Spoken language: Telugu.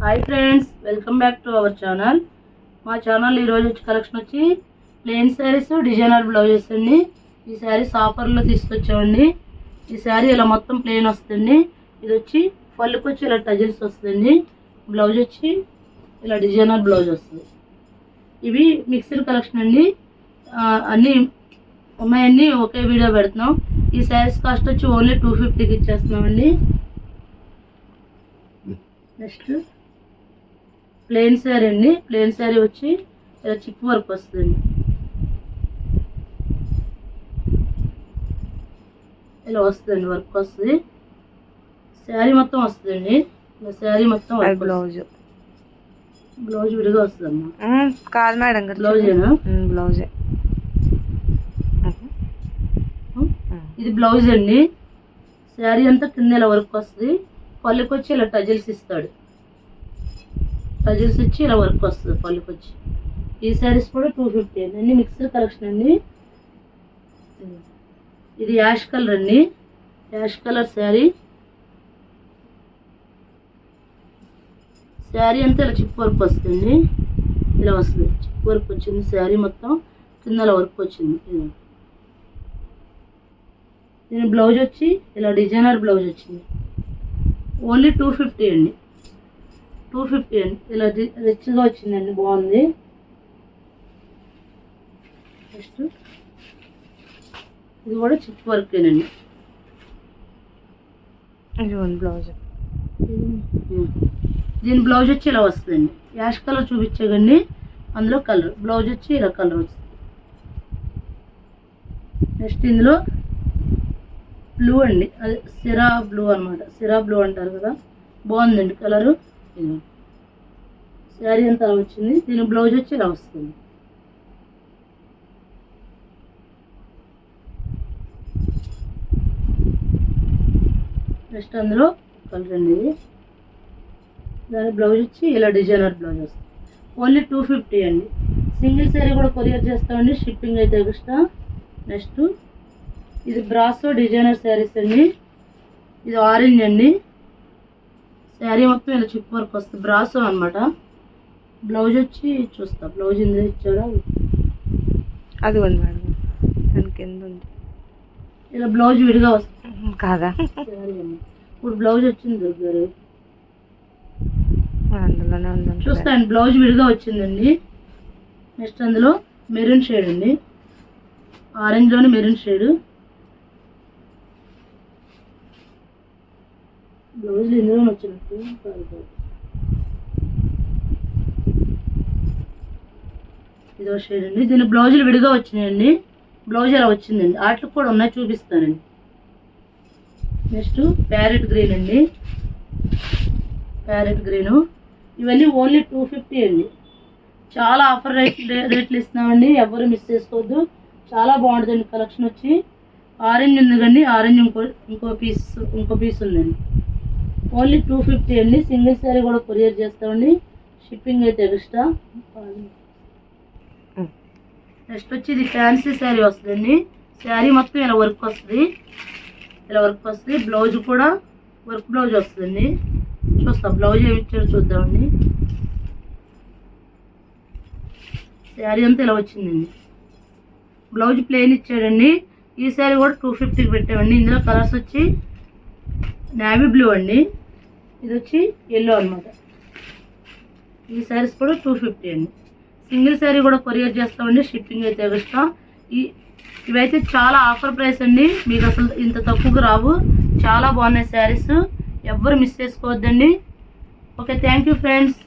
Hi friends welcome back to our channel మా ఛానల్ ఈరోజు వచ్చి కలెక్షన్ వచ్చి ప్లెయిన్ శారీస్ డిజైనర్ బ్లౌజెస్ అండి. ఈ శారీస్ ఆఫర్లో తీసుకొచ్చామండి. ఈ శారీ ఇలా మొత్తం ప్లెయిన్ వస్తుంది ఇది వచ్చి పళ్ళుకి వచ్చి ఇలా టజిల్స్ వస్తుంది బ్లౌజ్ వచ్చి ఇలా డిజైనర్ బ్లౌజ్ వస్తుంది. ఇవి మిక్స్డ్ కలెక్షన్ అండి. అన్నీ ఉన్నాయన్నీ ఒకే వీడియో పెడుతున్నాం. ఈ శారీస్ కాస్ట్ వచ్చి ఓన్లీ టూ ఫిఫ్టీకి ఇచ్చేస్తున్నామండి. నెక్స్ట్ ప్లెయిన్ శారీ అండి. ప్లెయిన్ శారీ వచ్చి ఇలా చిప్ వర్క్ వస్తుంది. ఇలా వస్తుందండి వర్క్ వస్తుంది. శారీ మొత్తం వస్తుందండి. శారీ మొత్తం బ్లౌజ్. బ్లౌజ్ విడిగా వస్తుందమ్మా. కాదు మేడం బ్లౌజేనా? బ్లౌజే. ఉమ్. ఇది బ్లౌజ్ అండి శారీ అంతా కింద ఇలా వర్క్ వస్తుంది. పళ్ళుకి వచ్చి ఇలా టజిల్స్ ఇస్తాడు. టజిల్స్ వచ్చి ఇలా వర్క్ వస్తుంది పళ్ళుకి వచ్చి. ఈ శారీస్ కూడా టూ ఫిఫ్టీ అండి. అన్ని మిక్స్డ్ కలెక్షన్ అండి. ఇది యాష్ కలర్ అండి. Ash colour sari. శారీ అంతా ఇలా చిప్ వర్క్ వస్తుంది ఇలా వస్తుంది. చిప్ వర్క్ వచ్చింది శారీ మొత్తం కింద ఇలా వర్క్ వచ్చింది. దీని బ్లౌజ్ వచ్చి ఇలా డిజైనర్ బ్లౌజ్ వచ్చింది. ఓన్లీ టూ ఫిఫ్టీ అండి. టూ ఫిఫ్టీ అండి ఇలా రిచ్గా వచ్చిందండి బాగుంది నెక్స్ట్ ఇది కూడా చిప్ వర్కేనండి ఇదిగోండి బ్లౌజ్ దీని బ్లౌజ్ వచ్చి ఇలా వస్తుందండి యాష్ కలర్ చూపించకండి అందులో కలర్ బ్లౌజ్ వచ్చి ఇలా కలర్ వస్తుంది నెక్స్ట్ ఇందులో బ్లూ అండి అది సిరా బ్లూ అన్నమాట సిరా బ్లూ అంటారు కదా బాగుందండి కలరు ఇది శారీ అంతా వచ్చింది. దీని బ్లౌజ్ వచ్చి ఇలా వస్తుంది నెక్స్ట్ అందులో కలర్ అండి ఇది దాని బ్లౌజ్ వచ్చి ఇలా డిజైనర్ బ్లౌజ్ వస్తుంది. ఓన్లీ టూ ఫిఫ్టీ అండి. సింగిల్ శారీ కూడా కొరియర్ చేస్తామండి. షిప్పింగ్ అయితే ఎక్స్ట్రా. నెక్స్ట్ ఇది బ్రాసో డిజైనర్ శారీస్ అండి. ఇది ఆరెంజ్ అండి. శారీ మొత్తం ఇలా చిప్ వర్క్ వస్తుంది. బ్రాసో అన్నమాట. బ్లౌజ్ వచ్చి చూస్తా. బ్లౌజ్ ఇందులో ఇచ్చాడా? అదిగోండి మేడం. దాని కింద ఉంది. ఇలా బ్లౌజ్ విడిగా వస్తుంది. కాదా? అండి ఇప్పుడు బ్లౌజ్ వచ్చింది దగ్గర అందులోనే ఉందండి చూస్తాను బ్లౌజ్ విడిగా వచ్చిందండి. నెక్స్ట్ అందులో మెరూన్ షేడ్ అండి. ఆరెంజ్లోని మెరూన్ షేడ్. బ్లౌజులు ఇందులో వచ్చినట్టు ఇదో షేడ్ అండి దీని బ్లౌజులు విడిగా వచ్చినాయండి. బ్లౌజ్ అలా వచ్చిందండి? వాటికి కూడా ఉన్నాయి చూపిస్తానండి. నెక్స్ట్ ప్యారెట్ గ్రీన్ అండి. Parrot green. ఇవన్నీ ఓన్లీ టూ ఫిఫ్టీ అండి. చాలా ఆఫర్ రేట్ రేట్లు ఇస్తున్నామండి. ఎవరు మిస్ చేసుకోవద్దు. చాలా బాగుంటుందండి కలెక్షన్ వచ్చి. ఆరెంజ్ ఉంది కండి ఆరెంజ్ ఇంకో ఇంకో పీస్ ఇంకో పీస్ ఉందండి. ఓన్లీ టూ ఫిఫ్టీ అండి. సింగిల్ శారీ కూడా కొరియర్ చేస్తామండి. షిప్పింగ్ అయితే ఎక్స్ట్రా. నెక్స్ట్ వచ్చి ఇది ఫ్యాన్సీ శారీ వస్తుందండి. శారీ మొత్తం ఇలా వర్క్ వస్తుంది. ఇలా వర్క్ వస్తుంది. బ్లౌజ్ కూడా వర్క్ బ్లౌజ్ వస్తుందండి. చూస్తాం బ్లౌజ్ ఏమి ఇచ్చారో చూద్దామండి. శారీ అంతా ఇలా వచ్చిందండి. బ్లౌజ్ ప్లెయిన్ ఇచ్చాడండి. ఈ శారీ కూడా టూ ఫిఫ్టీకి పెట్టామండి. ఇందులో కలర్స్ వచ్చి నావీ బ్లూ అండి. ఇది వచ్చి ఎల్లో అన్నమాట. ఈ శారీస్ కూడా టూ ఫిఫ్టీ అండి. సింగిల్ శారీ కూడా కొరియర్ చేస్తామండి షిప్పింగ్ అయితే ఎక్స్ట్రా ఈ ఇవైతే చాలా ఆఫర్ ప్రైస్ అండి. మీకు అసలు ఇంత తక్కువకు రావు. చాలా బాగున్నాయి శారీస్ ఎవ్వరు మిస్ చేసుకోవద్దండి. Okay thank you friends